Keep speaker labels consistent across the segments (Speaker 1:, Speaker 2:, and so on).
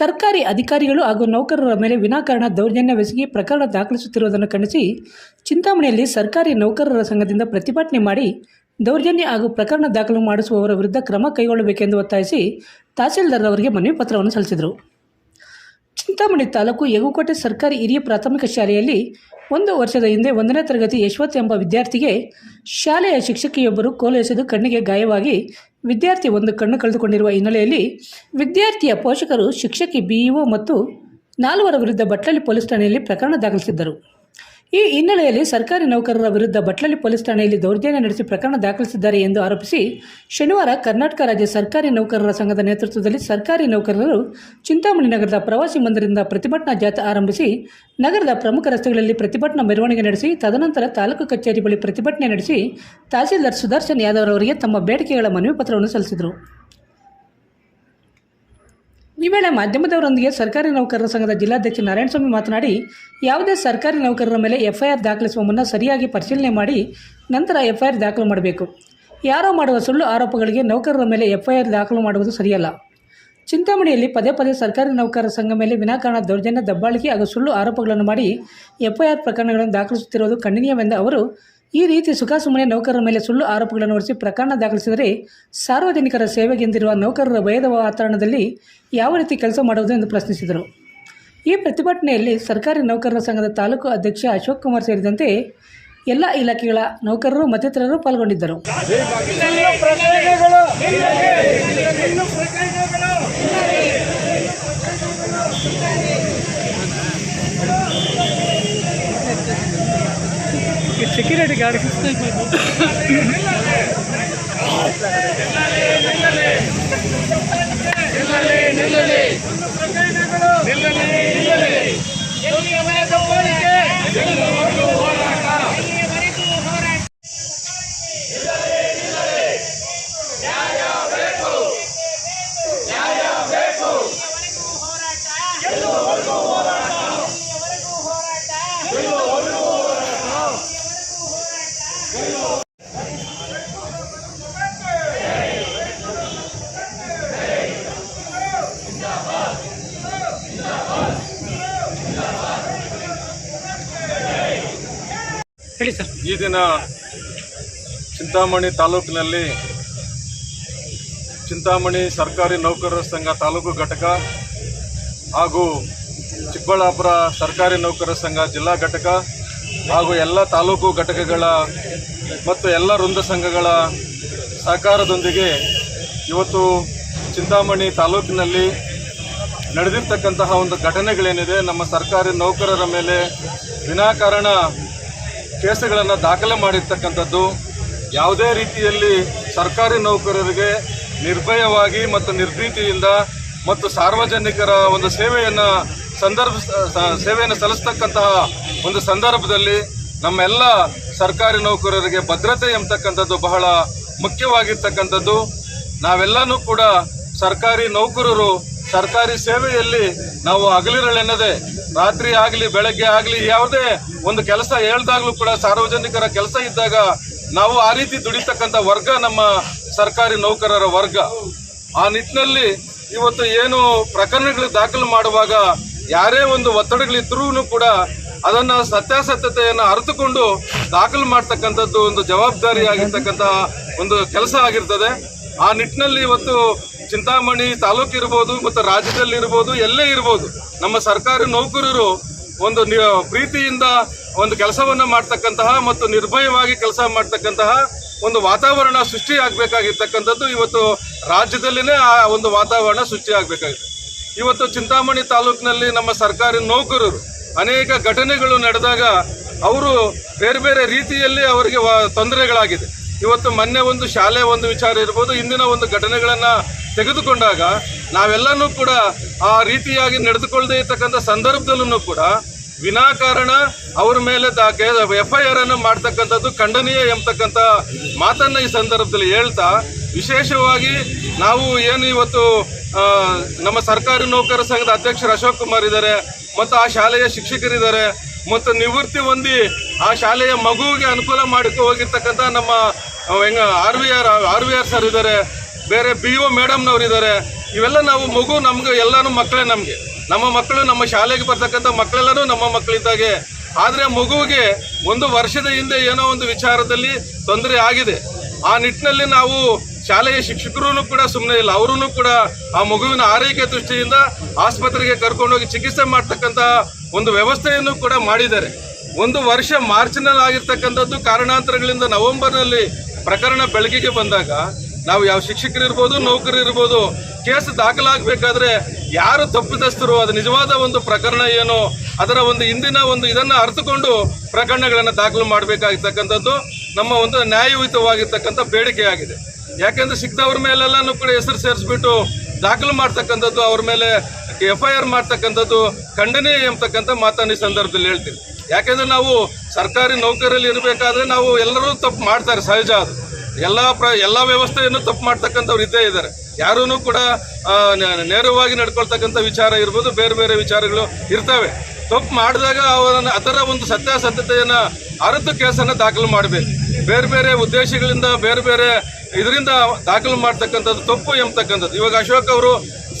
Speaker 1: ಸರ್ಕಾರಿ ಅಧಿಕಾರಿಗಳು ಹಾಗೂ ನೌಕರರ ಮೇಲೆ ವಿನಾಕಾರಣ ದೌರ್ಜನ್ಯವೆಸಗಿ ಪ್ರಕರಣ ದಾಖಲಿಸುತ್ತಿರುವುದನ್ನು ಖಂಡಿಸಿ ಚಿಂತಾಮಣಿಯಲ್ಲಿ ಸರ್ಕಾರಿ ನೌಕರರ ಸಂಘದಿಂದ ಪ್ರತಿಭಟನೆ ಮಾಡಿ ದೌರ್ಜನ್ಯ ಹಾಗೂ ಪ್ರಕರಣ ದಾಖಲು ಮಾಡಿಸುವವರ ವಿರುದ್ಧ ಕ್ರಮ ಕೈಗೊಳ್ಳಬೇಕೆಂದು ಒತ್ತಾಯಿಸಿ ತಹಸೀಲ್ದಾರ್ ಅವರಿಗೆ ಮನವಿ ಪತ್ರವನ್ನು ಸಲ್ಲಿಸಿದರು. ಚಿಂತಾಮಣಿ ತಾಲೂಕು ಯಗುಕೋಟೆ ಸರ್ಕಾರಿ ಹಿರಿಯ ಪ್ರಾಥಮಿಕ ಶಾಲೆಯಲ್ಲಿ ಒಂದು ವರ್ಷದ ಹಿಂದೆ ಒಂದನೇ ತರಗತಿ ಯಶವತ್ ಎಂಬ ವಿದ್ಯಾರ್ಥಿಗೆ ಶಾಲೆಯ ಶಿಕ್ಷಕಿಯೊಬ್ಬರು ಕೋಲು ಎಸೆದು ಕಣ್ಣಿಗೆ ಗಾಯವಾಗಿ ವಿದ್ಯಾರ್ಥಿ ಒಂದು ಕಣ್ಣು ಕಳೆದುಕೊಂಡಿರುವ ಹಿನ್ನೆಲೆಯಲ್ಲಿ ವಿದ್ಯಾರ್ಥಿಯ ಪೋಷಕರು ಶಿಕ್ಷಕಿ ಬಿಇಒ ಮತ್ತು ನಾಲ್ವರ ವಿರುದ್ಧ ಬಟ್ಟಲಿ ಪೊಲೀಸ್ ಠಾಣೆಯಲ್ಲಿ ಪ್ರಕರಣ ದಾಖಲಿಸಿದ್ದರು. ಈ ಹಿನ್ನೆಲೆಯಲ್ಲಿ ಸರ್ಕಾರಿ ನೌಕರರ ವಿರುದ್ಧ ಬಟ್ಲಳ್ಳಿ ಪೊಲೀಸ್ ಠಾಣೆಯಲ್ಲಿ ದೌರ್ಜನ್ಯ ನಡೆಸಿ ಪ್ರಕರಣ ದಾಖಲಿಸಿದ್ದಾರೆ ಎಂದು ಆರೋಪಿಸಿ ಶನಿವಾರ ಕರ್ನಾಟಕ ರಾಜ್ಯ ಸರ್ಕಾರಿ ನೌಕರರ ಸಂಘದ ನೇತೃತ್ವದಲ್ಲಿ ಸರ್ಕಾರಿ ನೌಕರರು ಚಿಂತಾಮಣಿ ನಗರದ ಪ್ರವಾಸಿ ಮಂದಿರದಿಂದ ಪ್ರತಿಭಟನಾ ಜಾಥಾ ಆರಂಭಿಸಿ ನಗರದ ಪ್ರಮುಖ ರಸ್ತೆಗಳಲ್ಲಿ ಪ್ರತಿಭಟನಾ ಮೆರವಣಿಗೆ ನಡೆಸಿ, ತದನಂತರ ತಾಲೂಕು ಕಚೇರಿ ಬಳಿ ಪ್ರತಿಭಟನೆ ನಡೆಸಿ ತಹಸೀಲ್ದಾರ್ ಸುದರ್ಶನ್ ಯಾದವ್ ಅವರಿಗೆ ತಮ್ಮ ಬೇಡಿಕೆಗಳ ಮನವಿ ಪತ್ರವನ್ನು ಸಲ್ಲಿಸಿದರು. ಈ ವೇಳೆ ಮಾಧ್ಯಮದವರೊಂದಿಗೆ ಸರ್ಕಾರಿ ನೌಕರರ ಸಂಘದ ಜಿಲ್ಲಾಧ್ಯಕ್ಷ ನಾರಾಯಣಸ್ವಾಮಿ ಮಾತನಾಡಿ, ಯಾವುದೇ ಸರ್ಕಾರಿ ನೌಕರರ ಮೇಲೆ ಎಫ್ಐಆರ್ ದಾಖಲಿಸುವ ಮುನ್ನ ಸರಿಯಾಗಿ ಪರಿಶೀಲನೆ ಮಾಡಿ ನಂತರ ಎಫ್ಐಆರ್ ದಾಖಲು ಮಾಡಬೇಕು. ಯಾರೋ ಮಾಡುವ ಸುಳ್ಳು ಆರೋಪಗಳಿಗೆ ನೌಕರರ ಮೇಲೆ ಎಫ್ಐಆರ್ ದಾಖಲು ಮಾಡುವುದು ಸರಿಯಲ್ಲ. ಚಿಂತಾಮಣಿಯಲ್ಲಿ ಪದೇ ಪದೇ ಸರ್ಕಾರಿ ನೌಕರರ ಸಂಘ ಮೇಲೆ ವಿನಾಕಾರಣ ದೌರ್ಜನ್ಯ, ದಬ್ಬಾಳಿಕೆ ಹಾಗೂ ಸುಳ್ಳು ಆರೋಪಗಳನ್ನು ಮಾಡಿ ಎಫ್ಐಆರ್ ಪ್ರಕರಣಗಳನ್ನು ದಾಖಲಿಸುತ್ತಿರುವುದು ಖಂಡನೀಯವೆಂದ ಅವರು ಈ ರೀತಿ ಸುಖಾಸುಮ್ಮನೆ ನೌಕರರ ಮೇಲೆ ಸುಳ್ಳು ಆರೋಪಗಳನ್ನು ಹೊರಿಸಿ ಪ್ರಕರಣ ದಾಖಲಿಸಿದರೆ ಸಾರ್ವಜನಿಕರ ಸೇವೆಗೆಂದಿರುವ ನೌಕರರ ಭಯದ ವಾತಾವರಣದಲ್ಲಿ ಯಾವ ರೀತಿ ಕೆಲಸ ಮಾಡುವುದು ಎಂದು ಪ್ರಶ್ನಿಸಿದರು. ಈ ಪ್ರತಿಭಟನೆಯಲ್ಲಿ ಸರ್ಕಾರಿ ನೌಕರರ ಸಂಘದ ತಾಲೂಕು ಅಧ್ಯಕ್ಷ ಅಶೋಕ್ ಕುಮಾರ್ ಸೇರಿದಂತೆ ಎಲ್ಲ ಇಲಾಖೆಗಳ ನೌಕರರು ಮತ್ತಿತರರು ಪಾಲ್ಗೊಂಡಿದ್ದರು.
Speaker 2: ಇನ್ನು ಪ್ರಕರಣಗಳು ಇನ್ನು ಪ್ರಕರಣಗಳು
Speaker 3: ಈ ದಿನ ಚಿಂತಾಮಣಿ ತಾಲೂಕಿನಲ್ಲಿ ಚಿಂತಾಮಣಿ ಸರ್ಕಾರಿ ನೌಕರರ ಸಂಘ ತಾಲೂಕು ಘಟಕ ಹಾಗೂ ಚಿಕ್ಕಬಳ್ಳಾಪುರ ಸರ್ಕಾರಿ ನೌಕರರ ಸಂಘ ಜಿಲ್ಲಾ ಘಟಕ ಹಾಗೂ ಎಲ್ಲ ತಾಲೂಕು ಘಟಕಗಳ ಮತ್ತು ಎಲ್ಲ ವೃಂದ ಸಂಘಗಳ ಸಹಕಾರದೊಂದಿಗೆ ಇವತ್ತು ಚಿಂತಾಮಣಿ ತಾಲೂಕಿನಲ್ಲಿ ನಡೆದಿರ್ತಕ್ಕಂತಹ ಒಂದು ಘಟನೆಗಳೇನಿದೆ, ನಮ್ಮ ಸರ್ಕಾರಿ ನೌಕರರ ಮೇಲೆ ವಿನಾಕಾರಣ ಕೇಸುಗಳನ್ನು ದಾಖಲೆ ಮಾಡಿರ್ತಕ್ಕಂಥದ್ದು ಯಾವುದೇ ರೀತಿಯಲ್ಲಿ ಸರ್ಕಾರಿ ನೌಕರರಿಗೆ ನಿರ್ಭಯವಾಗಿ ಮತ್ತು ನಿರ್ಭೀತಿಯಿಂದ ಮತ್ತು ಸಾರ್ವಜನಿಕರ ಒಂದು ಸೇವೆಯನ್ನು ಸಂದರ್ಭ, ಸೇವೆಯನ್ನು ಸಲ್ಲಿಸ್ತಕ್ಕಂತಹ ಒಂದು ಸಂದರ್ಭದಲ್ಲಿ ನಮ್ಮೆಲ್ಲ ಸರ್ಕಾರಿ ನೌಕರರಿಗೆ ಭದ್ರತೆ ಎಂಬತಕ್ಕಂಥದ್ದು ಬಹಳ ಮುಖ್ಯವಾಗಿರ್ತಕ್ಕಂಥದ್ದು. ನಾವೆಲ್ಲನೂ ಕೂಡ ಸರ್ಕಾರಿ ನೌಕರರು ಸರ್ಕಾರಿ ಸೇವೆಯಲ್ಲಿ ನಾವು ಹಗಲಿರಳೆನ್ನದೆ ರಾತ್ರಿ ಆಗಲಿ, ಬೆಳಗ್ಗೆ ಆಗಲಿ, ಯಾವುದೇ ಒಂದು ಕೆಲಸ ಹೇಳ್ದಾಗ್ಲೂ ಕೂಡ ಸಾರ್ವಜನಿಕರ ಕೆಲಸ ಇದ್ದಾಗ ನಾವು ಆ ರೀತಿ ದುಡಿತಕ್ಕಂಥ ವರ್ಗ ನಮ್ಮ ಸರ್ಕಾರಿ ನೌಕರರ ವರ್ಗ. ಆ ನಿಟ್ಟಿನಲ್ಲಿ ಇವತ್ತು ಏನು ಪ್ರಕರಣಗಳು ದಾಖಲು ಮಾಡುವಾಗ ಯಾರೇ ಒಂದು ಒತ್ತಡಗಳಿದ್ರೂ ಕೂಡ ಅದನ್ನು ಸತ್ಯಾಸತ್ಯತೆಯನ್ನು ಅರಿತುಕೊಂಡು ದಾಖಲು ಮಾಡ್ತಕ್ಕಂಥದ್ದು ಒಂದು ಜವಾಬ್ದಾರಿಯಾಗಿರ್ತಕ್ಕಂತಹ ಒಂದು ಕೆಲಸ ಆಗಿರ್ತದೆ. ಆ ನಿಟ್ಟಿನಲ್ಲಿ ಇವತ್ತು ಚಿಂತಾಮಣಿ ತಾಲೂಕು ಇರ್ಬೋದು ಮತ್ತು ರಾಜ್ಯದಲ್ಲಿ ಇರ್ಬೋದು, ಎಲ್ಲೇ ಇರ್ಬೋದು, ನಮ್ಮ ಸರ್ಕಾರಿ ನೌಕರರು ಒಂದು ಪ್ರೀತಿಯಿಂದ ಒಂದು ಕೆಲಸವನ್ನು ಮಾಡ್ತಕ್ಕಂತಹ ಮತ್ತು ನಿರ್ಭಯವಾಗಿ ಕೆಲಸ ಮಾಡ್ತಕ್ಕಂತಹ ಒಂದು ವಾತಾವರಣ ಸೃಷ್ಟಿಯಾಗಬೇಕಾಗಿರ್ತಕ್ಕಂಥದ್ದು ಇವತ್ತು ರಾಜ್ಯದಲ್ಲಿನೇ ಆ ಒಂದು ವಾತಾವರಣ ಸೃಷ್ಟಿಯಾಗಬೇಕಾಗಿದೆ. ಇವತ್ತು ಚಿಂತಾಮಣಿ ತಾಲೂಕಿನಲ್ಲಿ ನಮ್ಮ ಸರ್ಕಾರಿ ನೌಕರರು ಅನೇಕ ಘಟನೆಗಳು ನಡೆದಾಗ ಅವರು ಬೇರೆ ಬೇರೆ ರೀತಿಯಲ್ಲಿ ಅವರಿಗೆ ತೊಂದರೆಗಳಾಗಿದೆ. ಇವತ್ತು ಮೊನ್ನೆ ಒಂದು ಶಾಲೆ ಒಂದು ವಿಚಾರ ಇರ್ಬೋದು, ಇಂದಿನ ಒಂದು ಘಟನೆಗಳನ್ನು ತೆಗೆದುಕೊಂಡಾಗ ನಾವೆಲ್ಲನೂ ಕೂಡ ಆ ರೀತಿಯಾಗಿ ನಡೆದುಕೊಳ್ಳದೇ ಇರ್ತಕ್ಕಂಥ ಸಂದರ್ಭದಲ್ಲೂ ಕೂಡ ವಿನಾಕಾರಣ ಅವ್ರ ಮೇಲೆ ಎಫ್ ಐ ಆರ್ ಅನ್ನು ಮಾಡ್ತಕ್ಕಂಥದ್ದು ಖಂಡನೀಯ ಎಂಬತಕ್ಕಂಥ ಮಾತನ್ನು ಈ ಸಂದರ್ಭದಲ್ಲಿ ಹೇಳ್ತಾ, ವಿಶೇಷವಾಗಿ ನಾವು ಏನು ಇವತ್ತು ನಮ್ಮ ಸರ್ಕಾರಿ ನೌಕರ ಸಂಘದ ಅಧ್ಯಕ್ಷರು ಅಶೋಕ್ ಕುಮಾರ್ ಇದ್ದಾರೆ, ಮತ್ತು ಆ ಶಾಲೆಯ ಶಿಕ್ಷಕರಿದ್ದಾರೆ, ಮತ್ತು ನಿವೃತ್ತಿ ಹೊಂದಿ ಆ ಶಾಲೆಯ ಮಗುವಿಗೆ ಅನುಕೂಲ ಮಾಡಿಕೊ ಹೋಗಿರ್ತಕ್ಕಂಥ ನಮ್ಮ R V R R V R sir ಇದ್ದಾರೆ ಬೇರೆ ಬಿ ಒ ಮೇಡಮ್ನವ್ರು ಇದ್ದಾರೆ ಇವೆಲ್ಲ ನಾವು ಮಗು ನಮ್ಗೆ ಎಲ್ಲಾನು ಮಕ್ಕಳೇ ನಮಗೆ. ನಮ್ಮ ಮಕ್ಕಳು ನಮ್ಮ ಶಾಲೆಗೆ ಬರ್ತಕ್ಕಂಥ ಮಕ್ಕಳೆಲ್ಲರೂ ನಮ್ಮ ಮಕ್ಕಳಿದ್ದಾಗೆ ಆದರೆ ಮಗುವಿಗೆ ಒಂದು ವರ್ಷದ ಹಿಂದೆ ಏನೋ ಒಂದು ವಿಚಾರದಲ್ಲಿ ತೊಂದರೆ ಆಗಿದೆ. ಆ ನಿಟ್ಟಿನಲ್ಲಿ ನಾವು ಶಾಲೆಯ ಶಿಕ್ಷಕರು ಕೂಡ ಸುಮ್ಮನೆ ಇಲ್ಲ ಅವರೂ ಕೂಡ ಆ ಮಗುವಿನ ಆರೈಕೆ ದೃಷ್ಟಿಯಿಂದ ಆಸ್ಪತ್ರೆಗೆ ಕರ್ಕೊಂಡೋಗಿ ಚಿಕಿತ್ಸೆ ಮಾಡ್ತಕ್ಕಂಥ ಒಂದು ವ್ಯವಸ್ಥೆಯನ್ನು ಕೂಡ ಮಾಡಿದ್ದಾರೆ. ಒಂದು ವರ್ಷ ಮಾರ್ಚ್ನಲ್ಲಿ ಆಗಿರ್ತಕ್ಕಂಥದ್ದು ಕಾರಣಾಂತರಗಳಿಂದ ನವೆಂಬರ್ನಲ್ಲಿ ಪ್ರಕರಣ ಬೆಳಕಿಗೆ ಬಂದಾಗ ನಾವು ಯಾವ ಶಿಕ್ಷಕರು ಇರ್ಬೋದು ನೌಕರು ಇರ್ಬೋದು, ಕೇಸ್ ದಾಖಲಾಗಬೇಕಾದ್ರೆ ಯಾರು ತಪ್ಪಿತಸ್ಥರು ಅದು ನಿಜವಾದ ಒಂದು ಪ್ರಕರಣ ಏನು? ಅದರ ಒಂದು ಹಿಂದಿನ ಒಂದು ಇದನ್ನು ಅರ್ಥಕೊಂಡು ಪ್ರಕರಣಗಳನ್ನು ದಾಖಲು ಮಾಡಬೇಕಾಗಿರ್ತಕ್ಕಂಥದ್ದು ನಮ್ಮ ಒಂದು ನ್ಯಾಯಯುತವಾಗಿರ್ತಕ್ಕಂಥ ಬೇಡಿಕೆಯಾಗಿದೆ. ಯಾಕೆಂದ್ರೆ ಸಿಕ್ಕದವ್ರ ಮೇಲೆಲ್ಲನೂ ಕೂಡ ಹೆಸರು ಸೇರಿಸ್ಬಿಟ್ಟು ದಾಖಲು ಮಾಡ್ತಕ್ಕಂಥದ್ದು ಅವ್ರ ಮೇಲೆ ಎಫ್ ಐ ಆರ್ ಮಾಡ್ತಕ್ಕಂಥದ್ದು ಖಂಡನೀಯ ಎಂಬತಕ್ಕಂಥ ಮಾತನ್ನು ಈ ಸಂದರ್ಭದಲ್ಲಿ ಹೇಳ್ತೀನಿ. ಯಾಕೆಂದ್ರೆ ನಾವು ಸರ್ಕಾರಿ ನೌಕರಲ್ಲಿ ಇರಬೇಕಾದ್ರೆ ನಾವು ಎಲ್ಲರೂ ತಪ್ಪು ಮಾಡ್ತಾರೆ, ಸಹಜ ಅದು. ಎಲ್ಲ ಪ್ರ, ಎಲ್ಲ ವ್ಯವಸ್ಥೆಯನ್ನು ತಪ್ಪು ಮಾಡ್ತಕ್ಕಂಥವ್ರು ಇದ್ದೇ ಇದ್ದಾರೆ. ಯಾರೂ ಕೂಡ ನೇರವಾಗಿ ನಡ್ಕೊಳ್ತಕ್ಕಂಥ ವಿಚಾರ ಇರ್ಬೋದು, ಬೇರೆ ಬೇರೆ ವಿಚಾರಗಳು ಇರ್ತವೆ. ತಪ್ಪು ಮಾಡಿದಾಗ ಅವರನ್ನು ಅದರ ಒಂದು ಸತ್ಯಾಸತ್ಯತೆಯನ್ನು ಅರಿತು ಕೇಸನ್ನು ದಾಖಲು ಮಾಡಬೇಕು. ಬೇರೆ ಬೇರೆ ಉದ್ದೇಶಗಳಿಂದ, ಬೇರೆ ಬೇರೆ ಇದರಿಂದ ದಾಖಲು ಮಾಡ್ತಕ್ಕಂಥದ್ದು ತಪ್ಪು ಎಂಬತಕ್ಕಂಥದ್ದು. ಇವಾಗ ಅಶೋಕ್ ಅವರು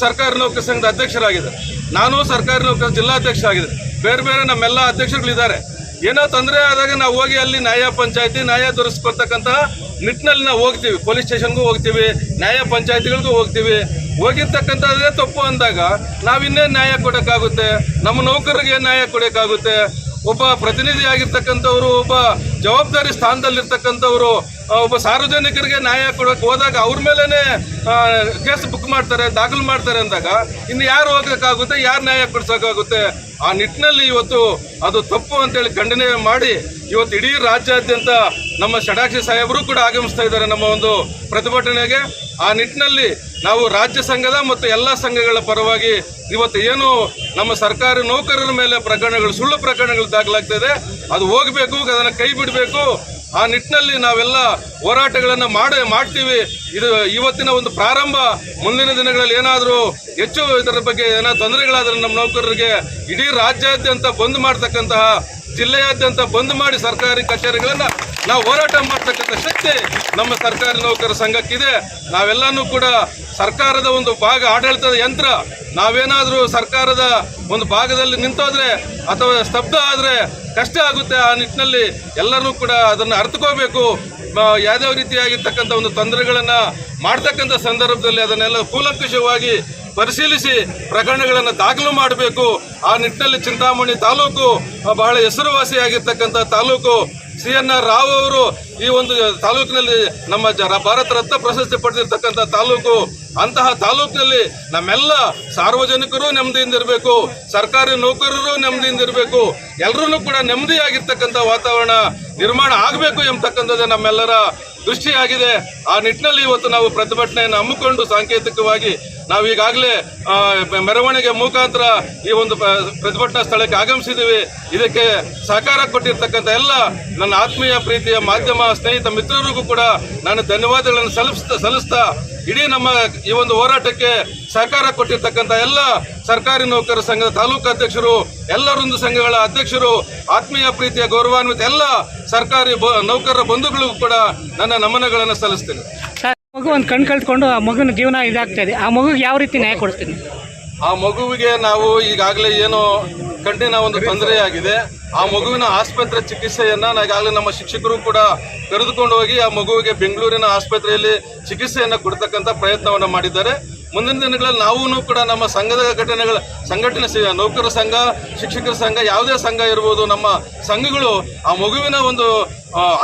Speaker 3: ಸರ್ಕಾರಿ ನೌಕರ ಸಂಘದ ಅಧ್ಯಕ್ಷರಾಗಿದ್ದಾರೆ. ನಾನು ಸರ್ಕಾರಿ ನೌಕರ ಜಿಲ್ಲಾಧ್ಯಕ್ಷ ಆಗಿದ್ದೆ ಬೇರೆ ಬೇರೆ ನಮ್ಮೆಲ್ಲ ಅಧ್ಯಕ್ಷರುಗಳಿದ್ದಾರೆ. ಏನೋ ತೊಂದರೆ ಆದಾಗ ನಾವು ಹೋಗಿ ಅಲ್ಲಿ ನ್ಯಾಯ ಪಂಚಾಯತಿ, ನ್ಯಾಯ ದೊರಕಿಸ್ಕೊಳ್ತಕ್ಕಂತಹ ನಿಟ್ಟಿನಲ್ಲಿ ನಾವು ಹೋಗ್ತೀವಿ. ಪೊಲೀಸ್ ಸ್ಟೇಷನ್ಗೂ ಹೋಗ್ತೀವಿ, ನ್ಯಾಯ ಪಂಚಾಯತಿಗಳಿಗೂ ಹೋಗ್ತೀವಿ. ಹೋಗಿರ್ತಕ್ಕಂಥದ್ದೇ ತಪ್ಪು ಅಂದಾಗ ನಾವಿನ್ನೇ ನ್ಯಾಯ ಕೊಡೋಕ್ಕಾಗುತ್ತೆ. ನಮ್ಮ ನೌಕರರಿಗೆ ನ್ಯಾಯ ಕೊಡೋಕ್ಕಾಗುತ್ತೆ. ಒಬ್ಬ ಪ್ರತಿನಿಧಿ ಆಗಿರ್ತಕ್ಕಂಥವ್ರು ಒಬ್ಬ ಜವಾಬ್ದಾರಿ ಸ್ಥಾನದಲ್ಲಿರ್ತಕ್ಕಂಥವ್ರು ಒಬ್ಬ ಸಾರ್ವಜನಿಕರಿಗೆ ನ್ಯಾಯ ಕೊಡೋಕೆ ಹೋದಾಗ ಅವ್ರ ಮೇಲೇ ಕೇಸ್ ಬುಕ್ ಮಾಡ್ತಾರೆ, ದಾಖಲು ಮಾಡ್ತಾರೆ ಅಂದಾಗ ಇನ್ನು ಯಾರು ಹೋಗೋಕ್ಕಾಗುತ್ತೆ ಯಾರು ನ್ಯಾಯ ಕೊಡ್ಸೋಕ್ಕಾಗುತ್ತೆ? ಆ ನಿಟ್ಟಿನಲ್ಲಿ ಇವತ್ತು ಅದು ತಪ್ಪು ಅಂತೇಳಿ ಖಂಡನೆ ಮಾಡಿ ಇವತ್ತು ಇಡೀ ರಾಜ್ಯಾದ್ಯಂತ ನಮ್ಮ ಷಡಾಕ್ಷಿ ಸಾಹೇಬರು ಕೂಡ ಆಗಮಿಸ್ತಾ ಇದ್ದಾರೆ ನಮ್ಮ ಒಂದು ಪ್ರತಿಭಟನೆಗೆ. ಆ ನಿಟ್ಟಿನಲ್ಲಿ ನಾವು ರಾಜ್ಯ ಸಂಘದ ಮತ್ತು ಎಲ್ಲ ಸಂಘಗಳ ಪರವಾಗಿ ಇವತ್ತು ಏನು ನಮ್ಮ ಸರ್ಕಾರಿ ನೌಕರರ ಮೇಲೆ ಪ್ರಕರಣಗಳು, ಸುಳ್ಳು ಪ್ರಕರಣಗಳು ದಾಖಲಾಗ್ತದೆ ಅದು ಹೋಗಬೇಕು, ಅದನ್ನು ಕೈ ಬಿಡಬೇಕು. ಆ ನಿಟ್ಟಿನಲ್ಲಿ ನಾವೆಲ್ಲ ಹೋರಾಟಗಳನ್ನು ಮಾಡಿ ಮಾಡ್ತೀವಿ. ಇದು ಇವತ್ತಿನ ಒಂದು ಪ್ರಾರಂಭ. ಮುಂದಿನ ದಿನಗಳಲ್ಲಿ ಏನಾದರೂ ಹೆಚ್ಚು ಇದರ ಬಗ್ಗೆ ಏನಾದ್ರು ತೊಂದರೆಗಳಾದ್ರೆ ನಮ್ಮ ನೌಕರರಿಗೆ ಇಡೀ ರಾಜ್ಯಾದ್ಯಂತ ಬಂದ್ ಮಾಡ್ತಕ್ಕಂತಹ, ಜಿಲ್ಲೆಯಾದ್ಯಂತ ಬಂದ್ ಮಾಡಿ ಸರ್ಕಾರಿ ಕಚೇರಿಗಳನ್ನ ನಾವು ಹೋರಾಟ ಮಾಡ್ತಕ್ಕಂಥ ಶಕ್ತಿ ನಮ್ಮ ಸರ್ಕಾರಿ ನೌಕರ ಸಂಘಕ್ಕಿದೆ. ನಾವೆಲ್ಲನೂ ಕೂಡ ಸರ್ಕಾರದ ಒಂದು ಭಾಗ ಆಡಳಿತದ ಯಂತ್ರ. ನಾವೇನಾದರೂ ಸರ್ಕಾರದ ಒಂದು ಭಾಗದಲ್ಲಿ ನಿಂತೋದ್ರೆ ಅಥವಾ ಸ್ತಬ್ಧ ಆದರೆ ಕಷ್ಟ ಆಗುತ್ತೆ ಆ ನಿಟ್ಟಿನಲ್ಲಿ ಎಲ್ಲರೂ ಕೂಡ ಅದನ್ನು ಅರ್ಥಕೋಬೇಕು ಯಾವ್ಯಾವ ರೀತಿಯಾಗಿರ್ತಕ್ಕಂಥ ಒಂದು ತೊಂದರೆಗಳನ್ನು ಮಾಡ್ತಕ್ಕಂಥ ಸಂದರ್ಭದಲ್ಲಿ ಅದನ್ನೆಲ್ಲ ಕೂಲಂಕುಷವಾಗಿ ಪರಿಶೀಲಿಸಿ ಪ್ರಕರಣಗಳನ್ನು ದಾಖಲು ಮಾಡಬೇಕು. ಆ ನಿಟ್ಟಿನಲ್ಲಿ ಚಿಂತಾಮಣಿ ತಾಲೂಕು ಬಹಳ ಹೆಸರುವಾಸಿಯಾಗಿರ್ತಕ್ಕಂಥ taluk C N R Rao ಅವರು ಈ ಒಂದು ತಾಲೂಕಿನಲ್ಲಿ ನಮ್ಮ ಭಾರತ ರತ್ನ ಪ್ರಶಸ್ತಿ ಪಡೆದಿರ್ತಕ್ಕಂಥ ತಾಲೂಕು, ಅಂತಹ ತಾಲೂಕಿನಲ್ಲಿ ನಮ್ಮೆಲ್ಲ ಸಾರ್ವಜನಿಕರು ನೆಮ್ಮದಿಯಿಂದ ಇರಬೇಕು, ಸರ್ಕಾರಿ ನೌಕರರು ನೆಮ್ಮದಿಯಿಂದ ಇರಬೇಕು ಎಲ್ಲರೂ ಕೂಡ ನೆಮ್ಮದಿಯಾಗಿರ್ತಕ್ಕಂಥ ವಾತಾವರಣ ನಿರ್ಮಾಣ ಆಗಬೇಕು ಎಂಬತಕ್ಕಂಥದ್ದು ನಮ್ಮೆಲ್ಲರ ದೃಷ್ಟಿಯಾಗಿದೆ. ಆ ನಿಟ್ಟಿನಲ್ಲಿ ಇವತ್ತು ನಾವು ಪ್ರತಿಭಟನೆಯನ್ನು ಹಮ್ಮಿಕೊಂಡು ಸಾಂಕೇತಿಕವಾಗಿ ನಾವು ಈಗಾಗಲೇ ಮೆರವಣಿಗೆ ಮುಖಾಂತರ ಈ ಒಂದು ಪ್ರತಿಭಟನಾ ಸ್ಥಳಕ್ಕೆ ಆಗಮಿಸಿದ್ದೀವಿ. ಇದಕ್ಕೆ ಸಹಕಾರ ಕೊಟ್ಟಿರ್ತಕ್ಕಂಥ ಎಲ್ಲ ನನ್ನ ಆತ್ಮೀಯ ಪ್ರೀತಿಯ ಮಾಧ್ಯಮ ಸ್ನೇಹಿತ ಮಿತ್ರರಿಗೂ ಕೂಡ ನಾನು ಧನ್ಯವಾದಗಳನ್ನು ಸಲ್ಲಿಸ್ತಾ ಸಲ್ಲಿಸ್ತಾ, ಇಡೀ ನಮ್ಮ ಈ ಒಂದು ಹೋರಾಟಕ್ಕೆ ಸಹಕಾರ ಕೊಟ್ಟಿರ್ತಕ್ಕಂಥ ಎಲ್ಲ ಸರ್ಕಾರಿ ನೌಕರ ಸಂಘದ ತಾಲೂಕು ಅಧ್ಯಕ್ಷರು, ಎಲ್ಲರೊಂದು ಸಂಘಗಳ ಅಧ್ಯಕ್ಷರು, ಆತ್ಮೀಯ ಪ್ರೀತಿಯ ಗೌರವಾನ್ವಿತ ಎಲ್ಲ ಸರ್ಕಾರಿ ನೌಕರರ ಬಂಧುಗಳಿಗೂ ಕೂಡ ನನ್ನ ನಮನಗಳನ್ನು ಸಲ್ಲಿಸ್ತೇನೆ.
Speaker 1: ಮಗು ಒಂದು ಕಣ್ಣು ಕಳ್ಕೊಂಡು ಆ ಮಗುನ ಜೀವನ ಇದಾಗ್ತಾ ಇದೆ. ಆ ಮಗುಗೆ ಯಾವ ರೀತಿ ನ್ಯಾಯ ಕೊಡಿಸ್ತೀನಿ
Speaker 3: ಆ ಮಗುವಿಗೆ ನಾವು ಈಗಾಗಲೇ ಏನು ಕಣ್ಣಿನ ಒಂದು ತೊಂದರೆಯಾಗಿದೆ. ಆ ಮಗುವಿನ ಆಸ್ಪತ್ರೆ ಚಿಕಿತ್ಸೆಯನ್ನ ಈಗಾಗಲೇ ನಮ್ಮ ಶಿಕ್ಷಕರು ಕೂಡ ಕರೆದುಕೊಂಡು ಹೋಗಿ ಆ ಮಗುವಿಗೆ ಬೆಂಗಳೂರಿನ ಆಸ್ಪತ್ರೆಯಲ್ಲಿ ಚಿಕಿತ್ಸೆಯನ್ನ ಕೊಡ್ತಕ್ಕಂಥ ಪ್ರಯತ್ನವನ್ನ ಮಾಡಿದ್ದಾರೆ. ಮುಂದಿನ ದಿನಗಳಲ್ಲಿ ನಾವು ಕೂಡ ನಮ್ಮ ಸಂಘದ ಘಟನೆಗಳ ಸಂಘಟನೆ ನೌಕರ ಸಂಘ, ಶಿಕ್ಷಕರ ಸಂಘ, ಯಾವುದೇ ಸಂಘ ಇರ್ಬೋದು, ನಮ್ಮ ಸಂಘಗಳು ಆ ಮಗುವಿನ ಒಂದು